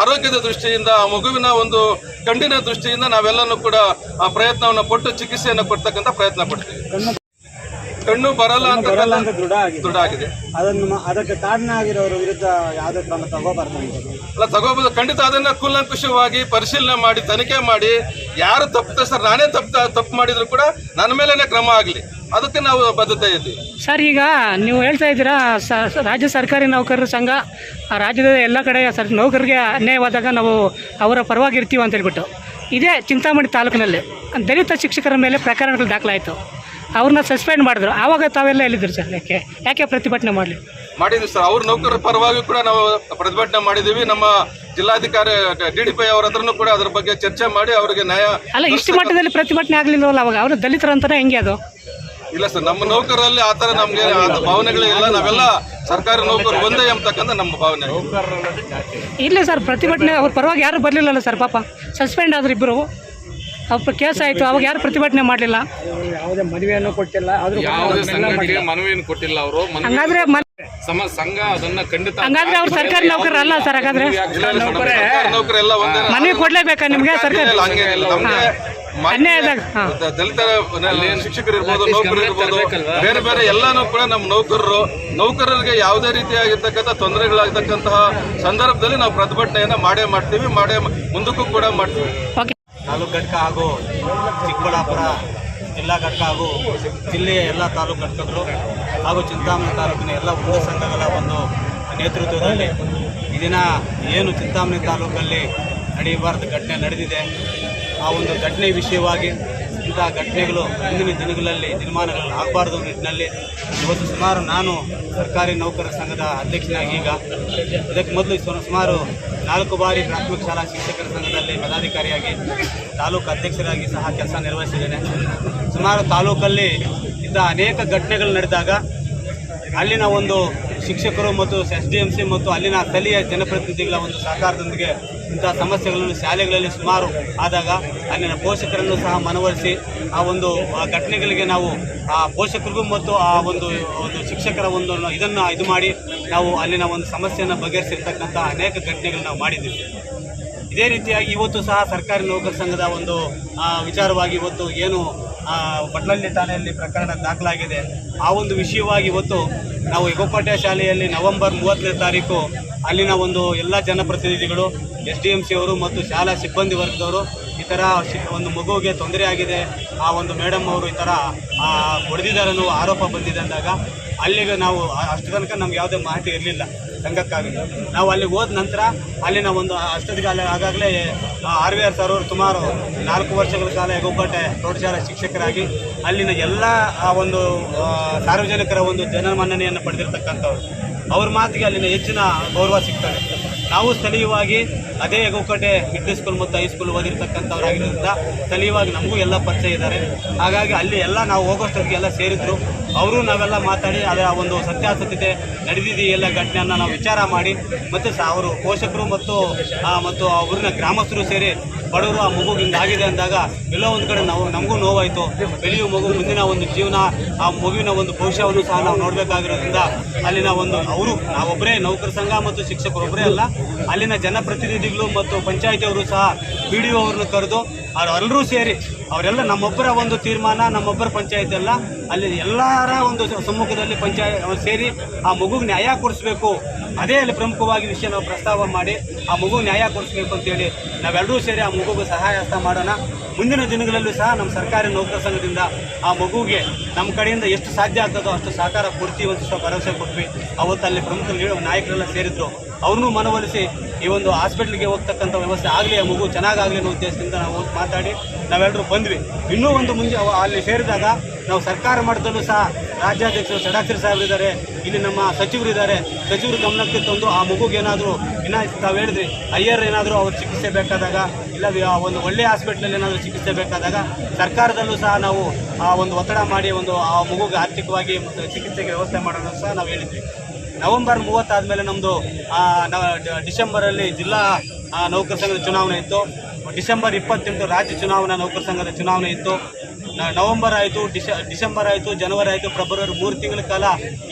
Speaker 3: ಆರೋಗ್ಯದ ದೃಷ್ಟಿಯಿಂದ, ಆ ಮಗುವಿನ ಒಂದು ಕಣ್ಣಿನ ದೃಷ್ಟಿಯಿಂದ ನಾವೆಲ್ಲನೂ ಕೂಡ ಆ ಪ್ರಯತ್ನವನ್ನು ಪಟ್ಟು ಚಿಕಿತ್ಸೆಯನ್ನು ಕೊಡ್ತಕ್ಕಂಥ ಪ್ರಯತ್ನ ಪಡ್ತೀವಿ. ಕಣ್ಣು ಬರಲ್ಲ ಅಂತ
Speaker 2: ಬರಲ್ಲ ಅಂತ ದೃಢ ಆಗಿದೆ.
Speaker 3: ದೃಢ ಆಗಿದೆ.
Speaker 2: ಅದನ್ನು ಅದಕ್ಕೆ ಕಾರಣ ಆಗಿರೋರ ವಿರುದ್ಧ ಯಾವುದೇ ಕ್ರಮ ತಗೋಬಾರ್ದು
Speaker 3: ಅಲ್ಲ ತಗೋಬಹುದು ಖಂಡಿತ ಅದನ್ನ ಕೂಲಂಕುಷವಾಗಿ ಪರಿಶೀಲನೆ ಮಾಡಿ ತನಿಖೆ ಮಾಡಿ. ಯಾರು ತಪ್ಪಿತಸ್ಥರು ನಾನೇ ತಪ್ಪು ತಪ್ಪು ಮಾಡಿದ್ರು ಕೂಡ ನನ್ನ ಮೇಲೇನೆ ಕ್ರಮ ಆಗಲಿ. ಅದಕ್ಕೆ ನಾವು ಬದ್ಧತೆ ಇದ್ದೀವಿ.
Speaker 1: ಸರ್ ಈಗ ನೀವು ಹೇಳ್ತಾ ಇದ್ದೀರಾ ರಾಜ್ಯ ಸರ್ಕಾರಿ ನೌಕರರ ಸಂಘ ಆ ರಾಜ್ಯದ ಎಲ್ಲ ಕಡೆ ಸರ್ ನೌಕರರಿಗೆ ಅನ್ಯಾಯವಾದಾಗ ನಾವು ಅವರ ಪರವಾಗಿ ಇರ್ತೀವಿ ಅಂತ ಹೇಳ್ಬಿಟ್ಟು. ಇದೇ ಚಿಂತಾಮಣಿ ತಾಲೂಕಿನಲ್ಲಿ ದಲಿತ ಶಿಕ್ಷಕರ ಮೇಲೆ ಪ್ರಕರಣಗಳು ದಾಖಲಾಯಿತು. ಅವ್ರನ್ನ ಸಸ್ಪೆಂಡ್ ಮಾಡಿದ್ರು. ಆವಾಗ ತಾವೆಲ್ಲ ಎಲ್ಲಿದ್ರು ಸರ್ ಯಾಕೆ ಯಾಕೆ ಪ್ರತಿಭಟನೆ ಮಾಡಲಿ
Speaker 3: ಮಾಡಿದ್ವಿ ಸರ್. ಅವ್ರ ನೌಕರರ ಪರವಾಗಿ ಕೂಡ ನಾವು ಪ್ರತಿಭಟನೆ ಮಾಡಿದ್ದೀವಿ. ನಮ್ಮ ಜಿಲ್ಲಾಧಿಕಾರಿ ಡಿ ಡಿ ಪೈ ಅವ್ರ ಹತ್ರನೂ ಕೂಡ ಅದ್ರ ಬಗ್ಗೆ ಚರ್ಚೆ ಮಾಡಿ ಅವರಿಗೆ ನ್ಯಾಯ
Speaker 1: ಅಲ್ಲ ಇಷ್ಟು ಮಟ್ಟದಲ್ಲಿ ಪ್ರತಿಭಟನೆ ಆಗಲಿಲ್ಲವಲ್ಲ ಅವಾಗ? ಅವರು ದಲಿತರ ಅಂತಾರೆ ಹೆಂಗೆ ಅದು?
Speaker 3: ಇಲ್ಲ ಸರ್ ನಮ್ಮ ನೌಕರರಲ್ಲಿ ಆ ಥರ ನಮಗೆ ಭಾವನೆಗಳೇ ಇಲ್ಲ. ನಾವೆಲ್ಲ ಸರ್ಕಾರಿ ನೌಕರು ಒಂದೇ ಎಂಬತಕ್ಕಂಥ ನಮ್ಮ ಭಾವನೆ.
Speaker 1: ಇಲ್ಲ. ಸರ್ ಪ್ರತಿಭಟನೆ ಅವ್ರ ಪರವಾಗಿ ಯಾರು ಬರಲಿಲ್ಲಲ್ಲ ಸರ್ ಪಾಪ. ಸಸ್ಪೆಂಡ್ ಆದ್ರೆ ಇಬ್ಬರು ಅವ್ರ ಕೇಸ್ ಆಯ್ತು. ಅವಾಗ ಯಾರು ಪ್ರತಿಭಟನೆ ಮಾಡಲಿಲ್ಲ.
Speaker 2: ಯಾವುದೇ ಮದುವೆಯನ್ನು ಕೊಟ್ಟಿಲ್ಲ. ಆದ್ರೂ
Speaker 4: ಯಾವುದೇ ಸಂಘಟನೆಗೆ ಮನವಿಯನ್ನು ಕೊಟ್ಟಿಲ್ಲ ಅವರು.
Speaker 1: ಹಂಗಾದ್ರೆ
Speaker 4: ಸಮ ಸಂಘ ಅದನ್ನ ಖಂಡಿತ
Speaker 1: ಹಂಗಾದ್ರೆ ಅವ್ರು ಸರ್ಕಾರಿ ನೌಕರರು ಅಲ್ಲ ಸರ್ ಹಾಗಾದ್ರೆ?
Speaker 3: ಸರ್ಕಾರಿ ನೌಕರೆಲ್ಲ ಒಂದೇ
Speaker 1: ಮನವಿ ಕೊಡ್ಲೇಬೇಕಾ ನಿಮ್ಗೆ? ಸರ್ಕಾರ
Speaker 3: ಇಲ್ಲ, ಹಂಗೇನಿಲ್ಲ ನಮ್ಗೆ
Speaker 1: ಅನ್ಯಾಯ ಆದಾಗ ಹಾಂ.
Speaker 3: ದ- ದಲಿತ ಶಿಕ್ಷಕರು ಇರ್ಬೋದು ನೌಕರರು ಇರ್ಬೋದು ಬೇರೆ ಬೇರೆ ಎಲ್ಲಾನು ಕೂಡ ನಮ್ಮ ನೌಕರರು ನೌಕರರಿಗೆ ಯಾವುದೇ ರೀತಿಯಾಗಿರ್ತಕ್ಕಂಥ ತೊಂದರೆಗಳಾಗತಕ್ಕಂತಹ ಸಂದರ್ಭದಲ್ಲಿ ನಾವು ಪ್ರತಿಭಟನೆಯನ್ನ ಮಾಡೇ ಮಾಡ್ತೀವಿ ಮಾಡೇ ಮುಂದಕ್ಕೂ ಕೂಡ ಮಾಡ್ತೀವಿ.
Speaker 1: ಓಕೆ
Speaker 2: ತಾಲೂಕು ಘಟಕ ಹಾಗೂ ಚಿಕ್ಕಬಳ್ಳಾಪುರ ಜಿಲ್ಲಾ ಘಟಕ ಹಾಗೂ ಜಿಲ್ಲೆಯ ಎಲ್ಲ ತಾಲೂಕು ಘಟಕಗಳು ಹಾಗೂ ಚಿಂತಾಮಣಿ ತಾಲೂಕಿನ ಎಲ್ಲ ಉನ್ನತ ಸಂಘಗಳ ಒಂದು ನೇತೃತ್ವದಲ್ಲಿ ಈ ದಿನ ಏನು ಚಿಂತಾಮಣಿ ತಾಲೂಕಲ್ಲಿ ನಡೆಯಬಾರ್ದು ಘಟನೆ ನಡೆದಿದೆ, ಆ ಒಂದು ಘಟನೆ ವಿಷಯವಾಗಿ ಇಂತಹ ಘಟನೆಗಳು ಮುಂದಿನ ದಿನಗಳಲ್ಲಿ ದಿನಮಾನಗಳಲ್ಲಿ ಆಗಬಾರ್ದು ನಿಟ್ಟಿನಲ್ಲಿ ಇವತ್ತು ಸುಮಾರು ನಾನು ಸರ್ಕಾರಿ ನೌಕರರ ಸಂಘದ ಅಧ್ಯಕ್ಷನಾಗಿ ಈಗ ಇದಕ್ಕೆ ಮೊದಲು ಸುಮಾರು ನಾಲ್ಕು ಬಾರಿ ಪ್ರಾಥಮಿಕ ಶಾಲಾ ಶಿಕ್ಷಕರ ಸಂಘದಲ್ಲಿ ಪದಾಧಿಕಾರಿಯಾಗಿ ತಾಲೂಕು ಅಧ್ಯಕ್ಷರಾಗಿ ಸಹ ಕೆಲಸ ನಿರ್ವಹಿಸಿದ್ದೇನೆ. ಸುಮಾರು ತಾಲೂಕಲ್ಲಿ ಇಂಥ ಅನೇಕ ಘಟನೆಗಳು ನಡೆದಾಗ ಅಲ್ಲಿನ ಒಂದು ಶಿಕ್ಷಕರು ಮತ್ತು ಎಸ್ ಮತ್ತು ಅಲ್ಲಿನ ಸ್ಥಳೀಯ ಜನಪ್ರತಿನಿಧಿಗಳ ಒಂದು ಸಹಕಾರದೊಂದಿಗೆ ಇಂತಹ ಸಮಸ್ಯೆಗಳನ್ನು ಶಾಲೆಗಳಲ್ಲಿ ಸುಮಾರು ಆದಾಗ ಅಲ್ಲಿನ ಪೋಷಕರನ್ನು ಸಹ ಮನವೊಲಿಸಿ ಆ ಒಂದು ಘಟನೆಗಳಿಗೆ ನಾವು, ಆ ಪೋಷಕರಿಗೂ ಮತ್ತು ಆ ಒಂದು ಒಂದು ಶಿಕ್ಷಕರ ಒಂದು ಇದನ್ನು ಇದು ಮಾಡಿ ನಾವು ಅಲ್ಲಿನ ಒಂದು ಸಮಸ್ಯೆಯನ್ನು ಬಗೆಹರಿಸಿರ್ತಕ್ಕಂಥ ಅನೇಕ ಘಟನೆಗಳು ನಾವು ಮಾಡಿದ್ದೀವಿ ಇದೇ ರೀತಿಯಾಗಿ ಇವತ್ತು ಸಹ ಸರ್ಕಾರಿ ನೌಕರ ಸಂಘದ ಒಂದು ವಿಚಾರವಾಗಿ ಇವತ್ತು ಏನು ಬಟ್ಲಳ್ಳಿ ಠಾಣೆಯಲ್ಲಿ ಪ್ರಕರಣ ದಾಖಲಾಗಿದೆ. ಆ ಒಂದು ವಿಷಯವಾಗಿ ಇವತ್ತು ನಾವು ಎಗೋಪಾಟ್ಯ ಶಾಲೆಯಲ್ಲಿ ನವೆಂಬರ್ ಮೂವತ್ತನೇ ತಾರೀಕು ಅಲ್ಲಿನ ಒಂದು ಎಲ್ಲ ಜನಪ್ರತಿನಿಧಿಗಳು ಎಸ್ ಡಿ ಎಂ ಸಿ ಅವರು ಮತ್ತು ಶಾಲಾ ಸಿಬ್ಬಂದಿ ವರ್ಗದವರು ಈ ಥರ ಒಂದು ಮಗುವಿಗೆ ತೊಂದರೆ ಆಗಿದೆ. ಆ ಒಂದು ಮೇಡಮ್ ಅವರು ಈ ಥರ ಹೊಡೆದಿದ್ದಾರೆ ಅನ್ನೋ ಆರೋಪ ಬಂದಿದೆ ಅಂದಾಗ ಅಲ್ಲಿಗೆ ನಾವು ಅಷ್ಟು ತನಕ ನಮ್ಗೆ ಯಾವುದೇ ಮಾಹಿತಿ ಇರಲಿಲ್ಲ. ಸಂಘಕ್ಕಾಗಿ. ನಾವು ಅಲ್ಲಿ ಹೋದ ನಂತರ ಅಲ್ಲಿನ ಒಂದು ಅಷ್ಟೊತ್ತಿಗೆ ಅಲ್ಲಿ ಆಗಾಗಲೇ ಆರ್ ವಿ ಆರ್ ಸರ್ ಅವರು ಸುಮಾರು ನಾಲ್ಕು ವರ್ಷಗಳ ಕಾಲ ಹೆಗೋಪೇಟೆ ಪ್ರೌಢಶಾಲಾ ಶಿಕ್ಷಕರಾಗಿ ಅಲ್ಲಿನ ಎಲ್ಲ, ಆ, ಒಂದು ಸಾರ್ವಜನಿಕರ ಒಂದು ಜನಮನ್ನಣೆಯನ್ನು ಪಡೆದಿರ್ತಕ್ಕಂಥವ್ರು. ಅವ್ರ ಮಾತಿಗೆ ಅಲ್ಲಿನ ಹೆಚ್ಚಿನ ಗೌರವ ಸಿಗ್ತದೆ. ನಾವು ಸ್ಥಳೀಯವಾಗಿ ಅದೇ ಗೋಕಟೆ ಮಿಡ್ಲ್ ಸ್ಕೂಲ್ ಮತ್ತು ಹೈಸ್ಕೂಲ್ ಓದಿರ್ತಕ್ಕಂಥವ್ರಾಗಿರೋದ್ರಿಂದ ಸ್ಥಳೀಯವಾಗಿ ನಮಗೂ ಎಲ್ಲ ಪರಿಚಯ ಇದ್ದಾರೆ. ಹಾಗಾಗಿ ಅಲ್ಲಿ ಎಲ್ಲ ನಾವು ಹೋಗೋಷ್ಟೊತ್ತಿಗೆಲ್ಲ ಸೇರಿದ್ರು. ಅವರು ನಾವೆಲ್ಲ ಮಾತಾಡಿ ಅದರ ಒಂದು ಸತ್ಯಾಸತ್ಯತೆ ನಡೆದಿದೆ ಎಲ್ಲ ಘಟನೆಯನ್ನು ನಾವು ವಿಚಾರ ಮಾಡಿ, ಮತ್ತು ಅವರು ಪೋಷಕರು ಮತ್ತು ಮತ್ತು ಊರಿನ ಗ್ರಾಮಸ್ಥರು ಸೇರಿ ಬಡವರು ಆ ಮಗು ಹಿಂಗಾಗಿದೆ ಅಂದಾಗ ಎಲ್ಲೋ ಒಂದು ಕಡೆ ನಾವು ನಮಗೂ ನೋವಾಯಿತು. ಬೆಳೆಯುವ ಮಗು ಮುಂದಿನ ಒಂದು ಜೀವನ, ಆ ಮಗುವಿನ ಒಂದು ಭವಿಷ್ಯವನ್ನು ಸಹ ನಾವು ನೋಡಬೇಕಾಗಿರೋದ್ರಿಂದ ಅಲ್ಲಿನ ಒಂದು ಅವರು ನಾವೊಬ್ಬರೇ ನೌಕರ ಸಂಘ ಮತ್ತು ಶಿಕ್ಷಕರೊಬ್ಬರೇ ಅಲ್ಲ. ಅಲ್ಲಿನ ಜನಪ್ರತಿನಿಧಿಗಳು ಮತ್ತು ಪಂಚಾಯಿತಿಯವರು ಸಹ ಬಿ ಡಿ ಅವ್ರನ್ನ ಕರೆದು ಅವರೆಲ್ಲರೂ ಸೇರಿ ಅವರೆಲ್ಲ ನಮ್ಮೊಬ್ಬರ ಒಂದು ತೀರ್ಮಾನ, ನಮ್ಮೊಬ್ಬರ ಪಂಚಾಯತ್ ಅಲ್ಲ. ಅಲ್ಲಿ ಎಲ್ಲರ ಒಂದು ಸಮ್ಮುಖದಲ್ಲಿ ಪಂಚಾಯತ್ ಸೇರಿ ಆ ಮಗುಗೆ ನ್ಯಾಯ ಕೊಡಿಸ್ಬೇಕು. ಅದೇ ಅಲ್ಲಿ ಪ್ರಮುಖವಾಗಿ ವಿಷಯ ನಾವು ಪ್ರಸ್ತಾವ ಮಾಡಿ ಆ ಮಗು ನ್ಯಾಯ ಕೊಡಿಸ್ಬೇಕು ಅಂತೇಳಿ ನಾವೆಲ್ಲರೂ ಸೇರಿ ಆ ಮಗುಗೆ ಸಹಾಯ ಹಸ್ತ ಮಾಡೋಣ. ಮುಂದಿನ ದಿನಗಳಲ್ಲೂ ಸಹ ನಮ್ಮ ಸರ್ಕಾರಿ ನೌಕರ ಸಂಘದಿಂದ ಆ ಮಗುಗೆ ನಮ್ಮ ಕಡೆಯಿಂದ ಎಷ್ಟು ಸಾಧ್ಯ ಆಗ್ತದೋ ಅಷ್ಟು ಸಹಕಾರ ಕೊಡ್ತೀವಿ ಅಂತ ಭರವಸೆ ಕೊಟ್ವಿ. ಅವತ್ತು ಅಲ್ಲಿ ಪ್ರಮುಖ ನಾಯಕರೆಲ್ಲ ಸೇರಿದ್ರು. ಅವ್ರನ್ನೂ ಮನವೊಲಿಸಿ ಈ ಒಂದು ಹಾಸ್ಪಿಟ್ಲಿಗೆ ಹೋಗ್ತಕ್ಕಂಥ ವ್ಯವಸ್ಥೆ ಆಗಲಿ, ಆ ಮಗು ಚೆನ್ನಾಗಾಗಲಿ ಅನ್ನೋ ಉದ್ದೇಶದಿಂದ ನಾವು ಮಾತಾಡಿ ನಾವೆಲ್ಲರೂ ಬಂದ್ವಿ. ಇನ್ನೂ ಒಂದು ಮುಂಜಾ ಅಲ್ಲಿ ಸೇರಿದಾಗ ನಾವು ಸರ್ಕಾರ ಮಟ್ಟದಲ್ಲೂ ಸಹ ರಾಜ್ಯಾಧ್ಯಕ್ಷರು ಷಡಾಕ್ಷರಿ ಸಾಹೇಬರಿದ್ದಾರೆ ಇಲ್ಲಿ ನಮ್ಮ ಸಚಿವರು ಇದ್ದಾರೆ. ಸಚಿವರು ಗಮನಕ್ಕೆ ತಂದು ಆ ಮಗುಗೆ ಏನಾದರೂ, ಇನ್ನ ತಾವು ಹೇಳಿದ್ರಿ, ಅಯ್ಯರ್ ಏನಾದರೂ ಅವ್ರ ಚಿಕಿತ್ಸೆ ಬೇಕಾದಾಗ, ಇಲ್ಲ ಒಂದು ಒಳ್ಳೆಯ ಹಾಸ್ಪಿಟ್ಲಲ್ಲಿ ಏನಾದರೂ ಚಿಕಿತ್ಸೆ ಬೇಕಾದಾಗ, ಸರ್ಕಾರದಲ್ಲೂ ಸಹ ನಾವು ಆ ಒಂದು ಒತ್ತಡ ಮಾಡಿ ಒಂದು ಆ ಮಗುಗೆ ಆರ್ಥಿಕವಾಗಿ ಚಿಕಿತ್ಸೆಗೆ ವ್ಯವಸ್ಥೆ ಮಾಡೋಣ ಸಹ ನಾವು ಹೇಳಿದ್ವಿ. ನವೆಂಬರ್ ಮೂವತ್ತಾದಮೇಲೆ ನಮ್ಮದು ಡಿಸೆಂಬರಲ್ಲಿ ಜಿಲ್ಲಾ ನೌಕರ ಸಂಘದ ಚುನಾವಣೆ ಇತ್ತು. ಡಿಸೆಂಬರ್ ಇಪ್ಪತ್ತೆಂಟು ರಾಜ್ಯ ಚುನಾವಣಾ ನೌಕರ ಸಂಘದ ಚುನಾವಣೆ ಇತ್ತು. ನವೆಂಬರ್ ಆಯಿತು, ಡಿಸ, ಡಿಸೆಂಬರ್ ಆಯಿತು, ಜನವರಿ ಆಯಿತು, ಫೆಬ್ರವರಿ ಮೂರು ತಿಂಗಳ ಕಾಲ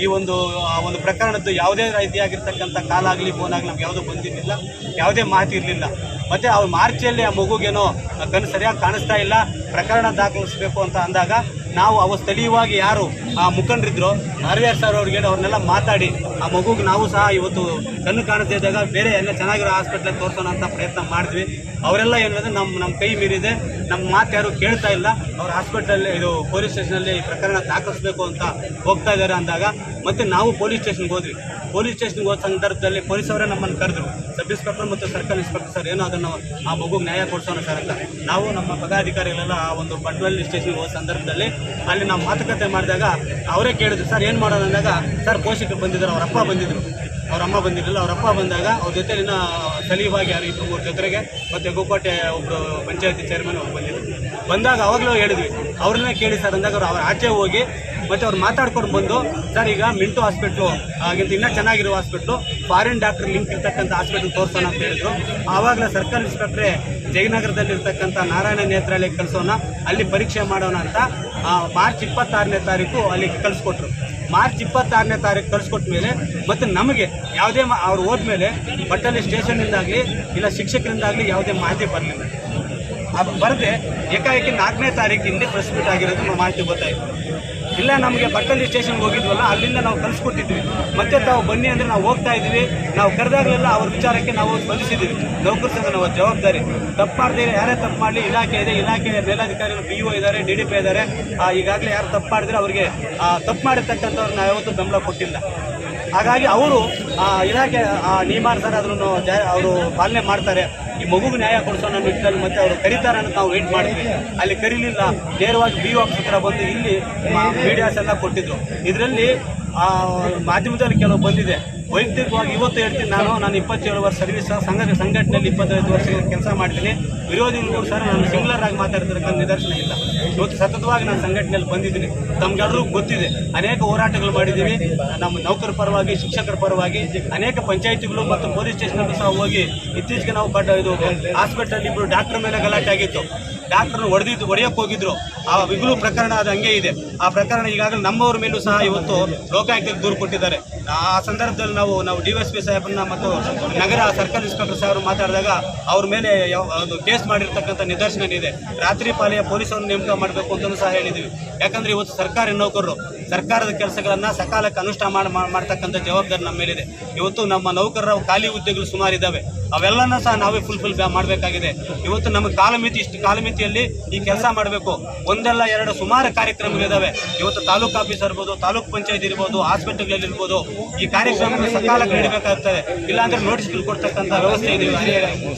Speaker 2: ಈ ಒಂದು, ಆ ಒಂದು ಪ್ರಕರಣದ್ದು ಯಾವುದೇ ರೀತಿಯಾಗಿರ್ತಕ್ಕಂಥ ಕಾಲ ಆಗಲಿ, ಫೋನ್ ಆಗಲಿ ನಮ್ಗೆ ಯಾವುದೂ ಬಂದಿರಲಿಲ್ಲ. ಯಾವುದೇ ಮಾಹಿತಿ ಇರಲಿಲ್ಲ. ಮತ್ತು ಅವ್ರು ಮಾರ್ಚಲ್ಲಿ ಆ ಮಗುಗೇನೋ ಕಣ್ಣು ಸರಿಯಾಗಿ ಕಾಣಿಸ್ತಾ ಇಲ್ಲ, ಪ್ರಕರಣ ದಾಖಲಿಸಬೇಕು ಅಂತ ಅಂದಾಗ ನಾವು ಅವು ಸ್ಥಳೀಯವಾಗಿ ಯಾರು ಆ ಮುಖಂಡರಿದ್ರು ಹರಿಹರ್ ಸರ್ ಅವ್ರಿಗೆ ಅವ್ರನ್ನೆಲ್ಲ ಮಾತಾಡಿ, ಆ ಮಗುಗೆ ನಾವು ಸಹ ಇವತ್ತು ಕಣ್ಣು ಕಾಣದೇ ಇದ್ದಾಗ ಬೇರೆ ಎಲ್ಲ ಚೆನ್ನಾಗಿರೋ ಹಾಸ್ಪಿಟ್ಲಲ್ಲಿ ತೋರಿಸೋಣ ಅಂತ ಪ್ರಯತ್ನ ಮಾಡಿದ್ವಿ. ಅವರೆಲ್ಲ ಏನಂದ್ರೆ ನಮ್ಮ ನಮ್ಮ ಕೈ ಮೀರಿದೆ ನಮ್ಮ ಮಾತು ಯಾರು ಕೇಳ್ತಾ ಇಲ್ಲ. ಅವ್ರ ಹಾಸ್ಪಿಟಲ್ ಇದು ಪೊಲೀಸ್ ಸ್ಟೇಷನಲ್ಲಿ ಪ್ರಕರಣ ದಾಖಲಿಸಬೇಕು ಅಂತ ಹೋಗ್ತಾ ಇದ್ದಾರೆ ಅಂದಾಗ, ಮತ್ತೆ ನಾವು ಪೊಲೀಸ್ ಸ್ಟೇಷನ್ಗೆ ಹೋದ್ವಿ. ಪೊಲೀಸ್ ಸ್ಟೇಷನ್ಗೆ ಹೋದ ಸಂದರ್ಭದಲ್ಲಿ ಪೊಲೀಸ್ ಅವರೇ ನಮ್ಮನ್ನು ಕರೆದ್ರು. ಸಬ್ ಇನ್ಸ್ಪೆಕ್ಟರ್ ಮತ್ತು ಸರ್ಕಲ್ ಇನ್ಸ್ಪೆಕ್ಟರ್, ಸರ್, ಏನೋ ಅದನ್ನು ಆ ಮಗುಗೆ ನ್ಯಾಯ ಕೊಡಿಸೋಣ ಸರ್ ಅಂತ. ನಾವು ನಮ್ಮ ಪದಾಧಿಕಾರಿಗಳೆಲ್ಲ ಆ ಒಂದು ಬಂಟ್ವಳ್ಳಿ ಸ್ಟೇಷನ್ಗೆ ಹೋದ ಸಂದರ್ಭದಲ್ಲಿ ಅಲ್ಲಿ ನಾವು ಮಾತುಕತೆ ಮಾಡಿದಾಗ ಅವರೇ ಕೇಳಿದ್ರು, ಸರ್, ಏನು ಮಾಡೋಣ? ಅಂದಾಗ, ಸರ್, ಪೋಷಕರು ಬಂದಿದ್ದರು, ಅವ್ರ ಅಪ್ಪ ಬಂದಿದ್ರು. ಅವ್ರ ಅಮ್ಮ ಬಂದಿರಲಿಲ್ಲ, ಅವ್ರ ಅಪ್ಪ ಬಂದಾಗ ಅವ್ರ ಜೊತೆ ಇನ್ನು ಸಲೀವಾಗಿ ಯಾರು ಇಬ್ಬರು ಮೂರು ಜೊತೆಗೆ ಮತ್ತು ಗೋಕೋಟೆ ಒಬ್ಬರು ಪಂಚಾಯತಿ ಚೇರ್ಮನ್ ಅವ್ರು ಬಂದಿದ್ರು. ಬಂದಾಗ ಅವಾಗಲೂ ಹೇಳಿದ್ವಿ. ಅವ್ರನ್ನೇ ಕೇಳಿ ಸರ್ ಅಂದಾಗ ಅವ್ರು ಅವ್ರ ಆಚೆ ಹೋಗಿ ಮತ್ತೆ ಅವ್ರು ಮಾತಾಡ್ಕೊಂಡು ಬಂದು, ಸರ್, ಈಗ ಮಿಂಟು ಹಾಸ್ಪಿಟ್ಲು ಆಗಿಂತ ಇನ್ನೂ ಚೆನ್ನಾಗಿರೋ ಹಾಸ್ಪಿಟ್ಲು, ಫಾರಿನ್ ಡಾಕ್ಟರ್ ಲಿಂಕ್ ಇರ್ತಕ್ಕಂಥ ಹಾಸ್ಪಿಟ್ಲ್ ತೋರಿಸೋಣ ಅಂತ ಹೇಳಿದ್ರು. ಆವಾಗಲೇ ಸರ್ಕಾರಿ ಇನ್ಸ್ಪೆಕ್ಟ್ರೆ ಜಯನಗರದಲ್ಲಿರ್ತಕ್ಕಂಥ ನಾರಾಯಣ ನೇತ್ರಾಲಯಕ್ಕೆ ಕಳಿಸೋಣ, ಅಲ್ಲಿ ಪರೀಕ್ಷೆ ಮಾಡೋಣ ಅಂತ ಮಾರ್ಚ್ ಇಪ್ಪತ್ತಾರನೇ ತಾರೀಕು ಅಲ್ಲಿ ಕಳಿಸ್ಕೊಟ್ರು. ಮಾರ್ಚ್ ಇಪ್ಪತ್ತಾರನೇ ತಾರೀಕು ಕಳಿಸ್ಕೊಟ್ಟ ಮೇಲೆ ಮತ್ತು ನಮಗೆ ಯಾವುದೇ ಮಾ, ಅವ್ರು ಹೋದ್ಮೇಲೆ ಬಟ್ಟಲ್ಲಿ ಸ್ಟೇಷನ್ನಿಂದಾಗಲಿ ಇಲ್ಲ ಶಿಕ್ಷಕರಿಂದಾಗಲಿ ಯಾವುದೇ ಮಾಹಿತಿ ಬರಲಿಲ್ಲ. ಬರದೆ ಏಕಾಏಕಿ ನಾಲ್ಕನೇ ತಾರೀಕು ಹಿಂದೆ ಪ್ರೆಸ್ ಮೀಟ್ ಆಗಿರೋದು ಮಾಹಿತಿ ಗೊತ್ತಾಯಿತು. ಇಲ್ಲ, ನಮಗೆ ಬಟ್ಟಲ್ಲಿ ಸ್ಟೇಷನ್ಗೆ ಹೋಗಿದ್ವಲ್ಲ, ಅಲ್ಲಿಂದ ನಾವು ಕಲಿಸ್ಕೊಟ್ಟಿದ್ವಿ ಮತ್ತೆ ತಾವು ಬನ್ನಿ ಅಂದರೆ ನಾವು ಹೋಗ್ತಾ ಇದ್ದೀವಿ. ನಾವು ಕರೆದಾಗಲೆಲ್ಲ ಅವ್ರ ವಿಚಾರಕ್ಕೆ ನಾವು ಸ್ಪಂದಿಸಿದ್ದೀವಿ. ನೌಕರ ಸಂಘ ನಾವು ಜವಾಬ್ದಾರಿ. ತಪ್ಪು ಮಾಡಿದ್ರೆ ಯಾರೇ ತಪ್ಪು ಮಾಡಲಿ, ಇಲಾಖೆ ಇದೆ, ಇಲಾಖೆ ಮೇಲಾಧಿಕಾರಿಗಳು ಬಿ ಒ ಇದ್ದಾರೆ ಡಿ ಡಿ ಪಿ ಇದ್ದಾರೆ. ಈಗಾಗಲೇ ಯಾರು ತಪ್ಪು ಮಾಡಿದ್ರೆ ಅವರಿಗೆ ತಪ್ಪು ಮಾಡಿರ್ತಕ್ಕಂಥವ್ರು ನಾವು ಯಾವತ್ತೂ ಬೆಂಬಲ ಕೊಟ್ಟಿಲ್ಲ. ಹಾಗಾಗಿ ಅವರು, ಆ, ಇಲಾಖೆ ನಿಯಮಾನುಸಾರ ಅದನ್ನು ಅವರು ಪಾಲನೆ ಮಾಡ್ತಾರೆ. ಈ ಮಗುಗೆ ನ್ಯಾಯ ಕೊಡಿಸೋಣ ನಿಟ್ಟಿನಲ್ಲಿ ಮತ್ತೆ ಅವರು ಕರೀತಾರೆ ಅಂತ ನಾವು ವೇಟ್ ಮಾಡಿದ್ವಿ. ಅಲ್ಲಿ ಕರೀಲಿಲ್ಲ. ನೇರವಾಗಿ ಬಿ ಆಫೀಸ್ ಹತ್ರ ಬಂದು ಇಲ್ಲಿ ಮೀಡಿಯಾಸ್ ಎಲ್ಲ ಕೊಟ್ಟಿದ್ರು. ಇದರಲ್ಲಿ ಮಾಧ್ಯಮದಲ್ಲಿ ಕೆಲವು ಬಂದಿದೆ. ವೈಯಕ್ತಿಕವಾಗಿ ಇವತ್ತು ಹೇಳ್ತೀನಿ ನಾನು ನಾನು ಇಪ್ಪತ್ತೇಳು ವರ್ಷ ಸರ್ವಿಸ್ ಸಂಘ, ಸಂಘಟನೆಯಲ್ಲಿ ಇಪ್ಪತ್ತೈದು ವರ್ಷ ಕೆಲಸ ಮಾಡ್ತೀನಿ ವಿರೋಧಿಗಳು ಸರ್, ನಾನು ಸಿಂಗ್ಲರ್ ಆಗಿ ಮಾತಾಡ್ತಿರಕ್ಕಂಥ ನಿದರ್ಶನ ಇಲ್ಲ. ಇವತ್ತು ಸತತವಾಗಿ ನಾನು ಸಂಘಟನೆಯಲ್ಲಿ ಬಂದಿದ್ದೀನಿ. ತಮ್ಗೆಲ್ಲರಿಗೂ ಗೊತ್ತಿದೆ. ಅನೇಕ ಹೋರಾಟಗಳು ಮಾಡಿದ್ದೀವಿ. ನಮ್ಮ ನೌಕರ ಪರವಾಗಿ, ಶಿಕ್ಷಕರ ಪರವಾಗಿ, ಅನೇಕ ಪಂಚಾಯಿತಿಗಳು ಮತ್ತು ಪೊಲೀಸ್ ಸ್ಟೇಷನ್ಗೂ ಸಹ ಹೋಗಿ ಇತ್ತೀಚೆಗೆ ನಾವು ಬಟ್ ಇದು ಹಾಸ್ಪಿಟಲ್ ಇಬ್ಬರು ಡಾಕ್ಟರ್ ಮೇಲೆ ಗಲಾಟೆ ಆಗಿತ್ತು. ಡಾಕ್ಟರ್ನ ಹೊಡೆದಿದ್ದು, ಹೊಡೆಯಕ್ಕೆ ಹೋಗಿದ್ರು. ಆ ವಿಗುಲು ಪ್ರಕರಣ ಅದು ಹಂಗೆ ಇದೆ. ಆ ಪ್ರಕರಣ ಈಗಾಗಲೇ ನಮ್ಮವ್ರ ಮೇಲೂ ಸಹ ಇವತ್ತು ಲೋಕಾಯುಕ್ತಕ್ಕೆ ದೂರು ಕೊಟ್ಟಿದ್ದಾರೆ. ಆ ಸಂದರ್ಭದಲ್ಲಿ ನಾವು ನಾವು ಡಿ ಎಸ್ ಪಿ ಸಾಹೇಬನ್ನ ಮತ್ತು ನಗರ ಸರ್ಕಲ್ ಇನ್ಸ್ಪೆಕ್ಟರ್ ಸಾಹೇಬರು ಮಾತಾಡಿದಾಗ ಅವ್ರ ಮೇಲೆ ಅದು ಕೇಸ್ ಮಾಡಿರ್ತಕ್ಕಂಥ ನಿದರ್ಶನ ಇದೆ ರಾತ್ರಿ ಪಾಲೆಯ ಪೊಲೀಸರನ್ನು ನೇಮಕ ಮಾಡಬೇಕು ಅಂತಲೂ ಸಹ ಹೇಳಿದ್ದೀವಿ. ಯಾಕಂದ್ರೆ ಇವತ್ತು ಸರ್ಕಾರಿ ನೌಕರರು ಸರ್ಕಾರದ ಕೆಲಸಗಳನ್ನು ಸಕಾಲಕ್ಕೆ ಅನುಷ್ಠಾನ ಮಾಡ್- ಮಾಡ್- ಮಾಡ್ತಕ್ಕಂಥ ಜವಾಬ್ದಾರಿ ನಮ್ಮ ಮೇಲಿದೆ. ಇವತ್ತು ನಮ್ಮ ನೌಕರರ ಖಾಲಿ ಹುದ್ದೆಗಳು ಸುಮಾರು ಇದ್ದಾವೆ ಅವೆಲ್ಲನ ಸಹ ನಾವೇ ಫುಲ್ಫಿಲ್ ಮಾಡಬೇಕಾಗಿದೆ. ಇವತ್ತು ನಮ್ಮ ಕಾಲಮಿತಿ ಇಷ್ಟು ಕಾಲಮಿತಿಯಲ್ಲಿ ಈ ಕೆಲಸ ಮಾಡಬೇಕು. ಒಂದಲ್ಲ ಎರಡು ಸುಮಾರು ಕಾರ್ಯಕ್ರಮಗಳಿದ್ದಾವೆ ಇವತ್ತು ತಾಲೂಕು ಆಫೀಸ್ ಇರ್ಬೋದು, ತಾಲೂಕ್ ಪಂಚಾಯತ್ ಇರ್ಬೋದು ಹಾಸ್ಪಿಟಲ್ಗಳಲ್ಲಿ ಇರ್ಬೋದು, ಈ ಕಾರ್ಯಕ್ರಮಗಳು ಸಕಾಲಕ್ಕೆ ನಡೀಬೇಕಾಗ್ತದೆ. ಇಲ್ಲಾಂದ್ರೆ ನೋಟಿಸ್ಗಳು ಕೊಡ್ತಕ್ಕಂಥ ವ್ಯವಸ್ಥೆ ಇದೆ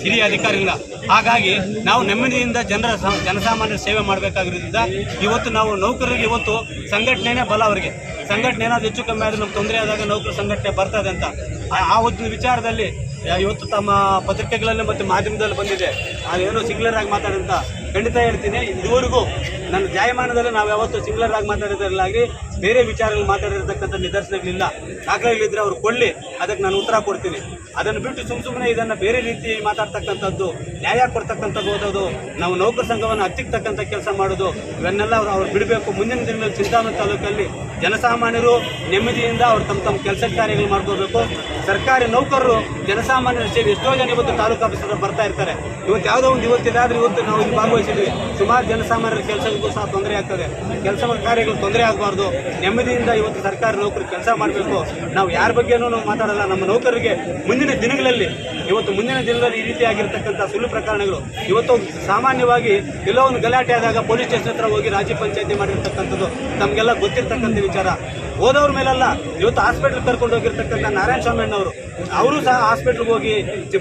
Speaker 2: ಹಿರಿಯ ಅಧಿಕಾರಿಗಳ. ಹಾಗಾಗಿ ನಾವು ನೆಮ್ಮದಿಯಿಂದ ಜನರ ಜನಸಾಮಾನ್ಯರ ಸೇವೆ ಮಾಡಬೇಕಾಗಿರೋದ್ರಿಂದ ಇವತ್ತು ನಾವು ನೌಕರರಿಗೆ ಇವತ್ತು ಸಂಘಟನೆನೇ ಬಲ ಅವರಿಗೆ. ಸಂಘಟನೆ ಏನಾದರೂ ಹೆಚ್ಚು ಕಮ್ಮಿ ಆದರೆ ನಮ್ಗೆ ತೊಂದರೆ ಆದಾಗ ನೌಕರ ಸಂಘಟನೆ ಬರ್ತದೆ ಅಂತ. ಆ- ಒಂದು ವಿಚಾರದಲ್ಲಿ ಇವತ್ತು ತಮ್ಮ ಪತ್ರಿಕೆಗಳಲ್ಲಿ ಮತ್ತು ಮಾಧ್ಯಮದಲ್ಲಿ ಬಂದಿದೆ. ಅದೇನೋ ಸಿಂಗ್ಲರ್ ಆಗಿ ಮಾತಾಡಂತ ಖಂಡಿತ ಹೇಳ್ತೀನಿ. ಇದುವರೆಗೂ ನನ್ನ ಜಾಯಮಾನದಲ್ಲಿ ನಾವು ಯಾವತ್ತು ಸಿಂಗ್ಲರ್ ಆಗಿ ಮಾತಾಡಿದ್ರಲ್ಲಾಗಿ ಬೇರೆ ವಿಚಾರಗಳು ಮಾತಾಡಿರ್ತಕ್ಕಂಥ ನಿದರ್ಶನಗಳಿಲ್ಲ. ದಾಖಲೆಗಳಿದ್ರೆ ಅವ್ರು ಕೊಳ್ಳಿ ಅದಕ್ಕೆ ನಾನು ಉತ್ತರ ಕೊಡ್ತೀನಿ. ಅದನ್ನು ಬಿಟ್ಟು ಸುಮ್ ಸುಮ್ಮನೆ ಇದನ್ನು ಬೇರೆ ರೀತಿ ಮಾತಾಡ್ತಕ್ಕಂಥದ್ದು, ನ್ಯಾಯ ಕೊಡ್ತಕ್ಕಂಥದ್ದು ಓದೋದು ನಾವು ನೌಕರ ಸಂಘವನ್ನು ಹತ್ತಿಕ್ತಕ್ಕಂಥ ಕೆಲಸ ಮಾಡೋದು, ಇವನ್ನೆಲ್ಲ ಅವ್ರು ಅವ್ರು ಬಿಡಬೇಕು. ಮುಂದಿನ ದಿನಗಳಲ್ಲಿ ಚಿಂತಾಮ ತಾಲೂಕಲ್ಲಿ ಜನಸಾಮಾನ್ಯರು ನೆಮ್ಮದಿಯಿಂದ ಅವ್ರು ತಮ್ಮ ತಮ್ಮ ಕೆಲಸ ಕಾರ್ಯಗಳು ಮಾಡ್ಕೋಬೇಕು. ಸರ್ಕಾರಿ ನೌಕರರು ಜನಸಾಮಾನ್ಯರು ಸೇರಿ ಎಷ್ಟೋ ಜನ ಇವತ್ತು ತಾಲೂಕು ಆಫೀಸ್ ಬರ್ತಾ ಇರ್ತಾರೆ. ಇವತ್ತು ಯಾವುದೋ ಒಂದು ಇವತ್ತಿದಾದ್ರೆ ಇವತ್ತು ನಾವು ಇಲ್ಲಿ ಭಾಗವಹಿಸಿದ್ವಿ. ಸುಮಾರು ಜನಸಾಮಾನ್ಯರ ಕೆಲಸಕ್ಕೂ ಸಹ ತೊಂದರೆ ಆಗ್ತದೆ. ಕೆಲಸ ಕಾರ್ಯಗಳು ತೊಂದರೆ ಆಗಬಾರ್ದು. ನೆಮ್ಮದಿಯಿಂದ ಇವತ್ತು ಸರ್ಕಾರಿ ನೌಕರಿ ಕೆಲಸ ಮಾಡಬೇಕು. ನಾವು ಯಾರ ಬಗ್ಗೆನೂ ನಾವು ಮಾತಾಡಲ್ಲ. ನಮ್ಮ ನೌಕರರಿಗೆ ಮುಂದಿನ ದಿನಗಳಲ್ಲಿ, ಇವತ್ತು ಮುಂದಿನ ದಿನಗಳಲ್ಲಿ ಈ ರೀತಿಯಾಗಿರ್ತಕ್ಕಂಥ ಸುಳ್ಳು ಪ್ರಕರಣಗಳು, ಇವತ್ತು ಸಾಮಾನ್ಯವಾಗಿ ಎಲ್ಲೋ ಒಂದು ಗಲಾಟೆ ಆದಾಗ ಪೊಲೀಸ್ ಸ್ಟೇಷನ್ ಹತ್ರ ಹೋಗಿ ರಾಜ್ಯ ಪಂಚಾಯತಿ ಮಾಡಿರ್ತಕ್ಕಂಥದ್ದು, ನಮಗೆಲ್ಲ ಗೊತ್ತಿರ್ತಕ್ಕಂಥ ವಿಚಾರ. ಹೋದವ್ರ ಮೇಲಲ್ಲ. ಇವತ್ತು ಹಾಸ್ಪಿಟ್ಲ್ ಕರ್ಕೊಂಡು ಹೋಗಿರ್ತಕ್ಕಂಥ ನಾರಾಯಣ ಸ್ವಾಮಿ ಅಣ್ಣವರು. ಅವರು ಸಹ ಹಾಸ್ಪಿಟ್ಲ್ಗೆ ಹೋಗಿ